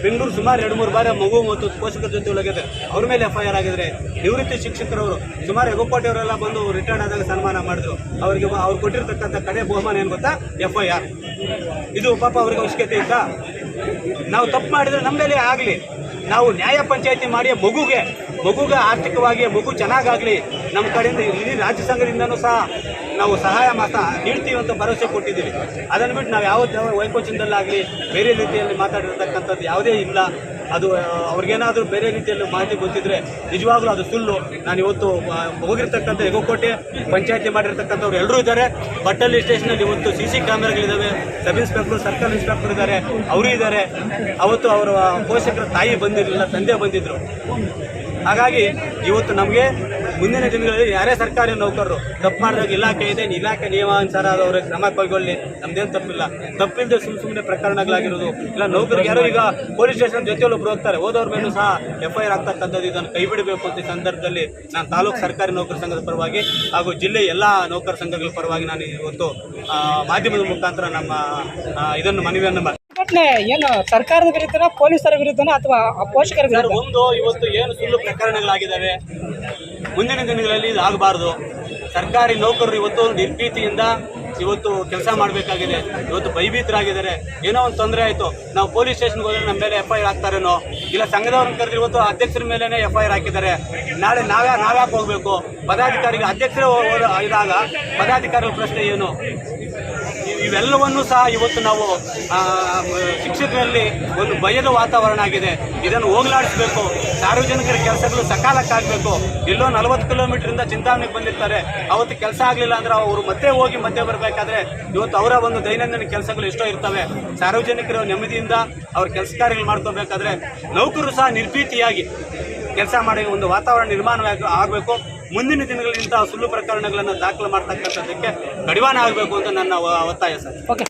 Speaker 2: ಬೆಂಗಳೂರು ಸುಮಾರು ಎರಡು, ಮೂರು ಬಾರಿ ಮಗು ಮತ್ತು ಪೋಷಕರ ಜೊತೆ ಒಳಗಿದೆ ಅವ್ರ ಮೇಲೆ ಎಫ್ ಐ ಆರ್ ಆಗಿದ್ರೆ ನಿವೃತ್ತಿ ಶಿಕ್ಷಕರವರು ಸುಮಾರು ಎಗೋಪಾಟಿ ಅವರೆಲ್ಲ ಬಂದು ರಿಟೈರ್ಡ್ ಆದಾಗ ಸನ್ಮಾನ ಮಾಡಿದ್ರು. ಅವರಿಗೆ ಅವ್ರು ಕೊಟ್ಟಿರ್ತಕ್ಕಂಥ ಕಡೆ ಬಹುಮಾನ ಏನು ಗೊತ್ತಾ? ಎಫ್ ಐ ಆರ್ ಇದು ಪಾಪ ಅವ್ರಿಗೆ ಅವಶ್ಯಕತೆ ಇತ್ತಾ? ನಾವು ತಪ್ಪು ಮಾಡಿದ್ರೆ ನಮ್ಮ ಮೇಲೆ ಆಗಲಿ. ನಾವು ನ್ಯಾಯ ಪಂಚಾಯತಿ ಮಾಡಿ ಮಗುಗೆ ಮಗುಗೆ ಆರ್ಥಿಕವಾಗಿ ಮಗು ಚೆನ್ನಾಗಾಗಲಿ. ನಮ್ಮ ಕಡೆಯಿಂದ ಇಡೀ ರಾಜ್ಯ ಸಂಘದಿಂದನೂ ಸಹ ನಾವು ಸಹಾಯ ಮಾತಾ ನೀಡ್ತೀವಿ ಅಂತ ಭರವಸೆ ಕೊಟ್ಟಿದ್ದೀವಿ. ಅದನ್ನು ಬಿಟ್ಟು ನಾವು ಯಾವ್ದು ವೈಕೋಚಿಂದಲ್ಲಾಗಲಿ ಬೇರೆ ರೀತಿಯಲ್ಲಿ ಮಾತಾಡಿರ್ತಕ್ಕಂಥದ್ದು ಯಾವುದೇ ಇಲ್ಲ. ಅದು ಅವ್ರಿಗೇನಾದರೂ ಬೇರೆ ರೀತಿಯಲ್ಲಿ ಮಾಹಿತಿ ಗೊತ್ತಿದ್ರೆ ನಿಜವಾಗ್ಲೂ ಅದು ಸುಳ್ಳು. ನಾನು ಇವತ್ತು ಹೋಗಿರ್ತಕ್ಕಂಥ ಹೆಗೋಕೋಟೆ ಪಂಚಾಯತಿ ಮಾಡಿರ್ತಕ್ಕಂಥವ್ರು ಎಲ್ಲರೂ ಇದ್ದಾರೆ. ಬಟ್ಟಲ್ಲಿ ಸ್ಟೇಷನಲ್ಲಿ ಇವತ್ತು ಸಿ ಸಿ ಕ್ಯಾಮೆರಾಗಳಿದ್ದಾವೆ ಸಬ್ ಇನ್ಸ್ಪೆಕ್ಟರ್, ಸರ್ಕಲ್ ಇನ್ಸ್ಪೆಕ್ಟರ್ ಇದ್ದಾರೆ. ಅವರು ಇದ್ದಾರೆ. ಅವತ್ತು ಅವರ ಪೋಷಕರ ತಾಯಿ ಬಂದಿರಲಿಲ್ಲ, ತಂದೆ ಬಂದಿದ್ದರು ಹಾಗಾಗಿ ಇವತ್ತು ನಮಗೆ ಮುಂದಿನ ದಿನಗಳಲ್ಲಿ ಯಾರೇ ಸರ್ಕಾರಿ ನೌಕರರು ತಪ್ಪು ಮಾಡಿದಾಗ ಇಲಾಖೆ ಇದೆ, ಇಲಾಖೆ ನಿಯಮಾನುಸಾರ ಅವ್ರಿಗೆ ಕ್ರಮ ಕೈಗೊಳ್ಳಿ. ನಮ್ದೇನು ತಪ್ಪಿಲ್ಲ. ತಪ್ಪಿಲ್ಲದೆ ಸುಮ್ಮ ಸುಮ್ಮನೆ ಪ್ರಕರಣಗಳಾಗಿರೋದು. ಇಲ್ಲ, ನೌಕರಿಗೆ ಯಾರೋ ಈಗ ಪೊಲೀಸ್ ಸ್ಟೇಷನ್ ಜೊತೆಯಲ್ಲಿ ಒಬ್ರು ಹೋಗ್ತಾರೆ. ಹೋದವ್ರ ಮೇಲೂ ಸಹ ಎಫ್ ಐ ಆರ್ ಆಗ್ತಕ್ಕಂಥದ್ದು ಇದನ್ನು ಕೈ ಬಿಡಬೇಕು ಅಂತ ಸಂದರ್ಭದಲ್ಲಿ ನಾನು ತಾಲೂಕು ಸರ್ಕಾರಿ ನೌಕರ ಸಂಘದ ಪರವಾಗಿ ಹಾಗೂ ಜಿಲ್ಲೆ ಎಲ್ಲ ನೌಕರ ಸಂಘಗಳ ಪರವಾಗಿ ನಾನು ಇವತ್ತು ಮಾಧ್ಯಮದ ಮುಖಾಂತರ ನಮ್ಮ ಇದನ್ನು ಮನವಿಯನ್ನು
Speaker 1: ಘಟನೆ ಏನು ಸರ್ಕಾರದ ವಿರುದ್ಧನ ಪೊಲೀಸರ ವಿರುದ್ಧನ ಅಥವಾ ಪೋಷಕರ
Speaker 2: ಸರ್ ಒಂದು ಇವತ್ತು ಏನು ಸುಳ್ಳು ಪ್ರಕರಣಗಳಾಗಿದ್ದಾವೆ? ಮುಂದಿನ ದಿನಗಳಲ್ಲಿ ಇದು ಆಗಬಾರ್ದು. ಸರ್ಕಾರಿ ನೌಕರರು ಇವತ್ತು ನಿರ್ಭೀತಿಯಿಂದ ಇವತ್ತು ಕೆಲಸ ಮಾಡಬೇಕಾಗಿದೆ. ಇವತ್ತು ಭಯಭೀತರಾಗಿದ್ದಾರೆ. ಏನೋ ಒಂದು ತೊಂದರೆ ಆಯಿತು. ನಾವು ಪೊಲೀಸ್ ಸ್ಟೇಷನ್ಗೆ ಹೋದ್ರೆ ನಮ್ಮ ಮೇಲೆ ಎಫ್ ಐ ಆರ್ ಹಾಕ್ತಾರೇನೋ? ಇಲ್ಲ ಸಂಘದವ್ರನ್ನ ಕರೆದ್ರೆ ಇವತ್ತು ಅಧ್ಯಕ್ಷರ ಮೇಲೇ ಎಫ್ ಐ ಆರ್ ಹಾಕಿದ್ದಾರೆ. ನಾಳೆ ನಾವ್ಯಾ ನಾವ್ಯಾಕೆ ಹೋಗ್ಬೇಕು? ಪದಾಧಿಕಾರಿಗೆ ಅಧ್ಯಕ್ಷರೇ ಇದಾಗ ಪದಾಧಿಕಾರಿಗಳ ಪ್ರಶ್ನೆ ಏನು? ಇವೆಲ್ಲವನ್ನೂ ಸಹ ಇವತ್ತು ನಾವು ಶಿಕ್ಷಕರಲ್ಲಿ ಒಂದು ಭಯದ ವಾತಾವರಣ ಆಗಿದೆ. ಇದನ್ನು ಹೋಗಲಾಡಿಸಬೇಕು. ಸಾರ್ವಜನಿಕರ ಕೆಲಸಗಳು ಸಕಾಲಕ್ಕಾಗಬೇಕು. ಎಲ್ಲೋ ನಲವತ್ತು ಕಿಲೋಮೀಟರ್ ಇಂದ ಚಿಂತಾಮಣಿಗೆ ಬಂದಿರ್ತಾರೆ. ಅವತ್ತು ಕೆಲಸ ಆಗಲಿಲ್ಲ ಅಂದ್ರೆ ಅವರು ಮತ್ತೆ ಹೋಗಿ ಮತ್ತೆ ಬರಬೇಕಾದ್ರೆ ಇವತ್ತು ಅವರ ಒಂದು ದೈನಂದಿನ ಕೆಲಸಗಳು ಎಷ್ಟೋ ಇರ್ತವೆ. ಸಾರ್ವಜನಿಕರು ನೆಮ್ಮದಿಯಿಂದ ಅವ್ರ ಕೆಲಸ ಕಾರ್ಯಗಳು ಮಾಡ್ಕೋಬೇಕಾದ್ರೆ ನೌಕರರು ಸಹ ನಿರ್ಭೀತಿಯಾಗಿ ಕೆಲಸ ಮಾಡಿ ಒಂದು ವಾತಾವರಣ ನಿರ್ಮಾಣ ಆಗಬೇಕು. ಮುಂದಿನ ದಿನಗಳಲ್ಲಿ ಇಂತಹ ಸುಳ್ಳು ಪ್ರಕರಣಗಳನ್ನು ದಾಖಲು ಮಾಡ್ತಕ್ಕಂಥದ್ದಕ್ಕೆ ಕಡಿವಾಣ ಆಗಬೇಕು ಅಂತ ನನ್ನ ಒತ್ತಾಯ ಸರ್.
Speaker 1: ಓಕೆ